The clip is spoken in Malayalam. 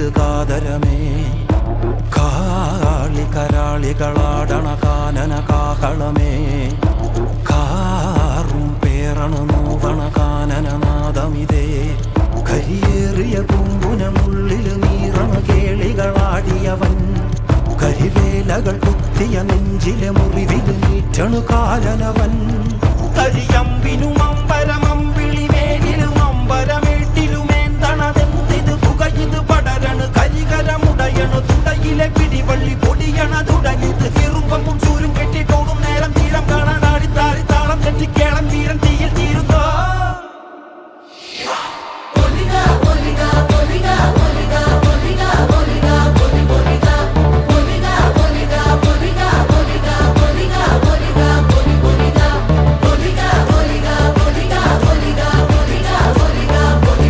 നീട്ടിടുകാതരമേ കാളി കരാളികളാടണ കാനന കാഹളമേ. കാറും പേറണ നോവണ കാനനനാദമിതേ കരിയേറിയ കുമ്പുനുള്ളിൽ നീറണ കേളികളാടിയവൻ. കരിവേലകൾ കുത്തിയ നെഞ്ചിലെ മുറിവിൽ നീറ്റണു കാലനവൻ അമ്പരമമ്പിളി bullet with the volley